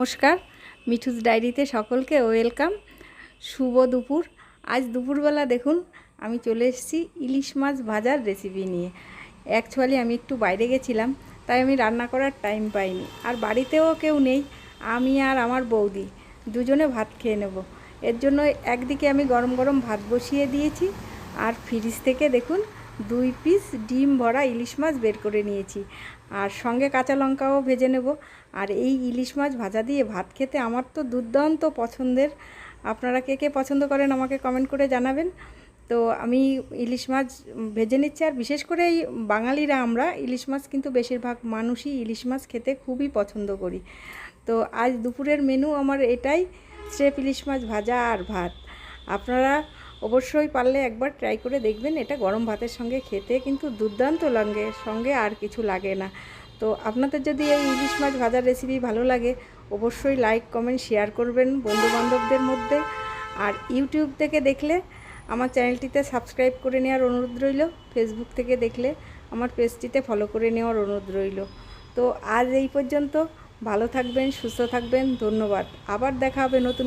নমস্কার, মিঠুস ডায়েরিতে সকলকে ওয়েলকাম। শুভ দুপুর। আজ দুপুরবেলা দেখুন, আমি চলে এসেছি ইলিশ মাছ ভাজার রেসিপি নিয়ে। অ্যাকচুয়ালি আমি একটু বাইরে গেছিলাম, তাই আমি রান্না করার টাইম পাইনি। আর বাড়িতেও কেউ নেই, আমি আর আমার বৌদি, দুজনে ভাত খেয়ে নেব। এর জন্য একদিকে আমি গরম গরম ভাত বসিয়ে দিয়েছি, আর ফ্রিজ থেকে দেখুন দুই পিস ডিম ভরা ইলিশ মাছ বের করে নিয়েছি। আর সঙ্গে কাঁচা লঙ্কাও ভেজে নেব। আর এই ইলিশ মাছ ভাজা দিয়ে ভাত খেতে আমার তো দুর্দান্ত পছন্দের। আপনারা কে কে পছন্দ করেন আমাকে কমেন্ট করে জানাবেন। তো আমি ইলিশ মাছ ভেজে নিচ্ছি। আর বিশেষ করে এই বাঙালিরা আমরা ইলিশ মাছ কিন্তু বেশিরভাগ মানুষই ইলিশ মাছ খেতে খুবই পছন্দ করি। তো আজ দুপুরের মেনু আমার এটাই, স্রেফ ইলিশ মাছ ভাজা আর ভাত। আপনারা অবশ্যই পারলে একবার ট্রাই করে দেখবেন, এটা গরম ভাতের সঙ্গে খেতে কিন্তু দুর্দান্ত লাগে, সঙ্গে আর কিছু লাগে না। তো আপনাদের যদি এই ইলিশ মাছ ভাজার রেসিপি ভালো লাগে, অবশ্যই লাইক কমেন্ট শেয়ার করবেন বন্ধুবান্ধবদের মধ্যে। আর ইউটিউব থেকে দেখলে, আমার চ্যানেলটিতে সাবস্ক্রাইব করে নেওয়ার অনুরোধ রইল। ফেসবুক থেকে দেখলে, আমার পেজটিতে ফলো করে নেওয়ার অনুরোধ রইল। তো আজ এই পর্যন্ত, ভালো থাকবেন, সুস্থ থাকবেন, ধন্যবাদ। আবার দেখা হবে নতুন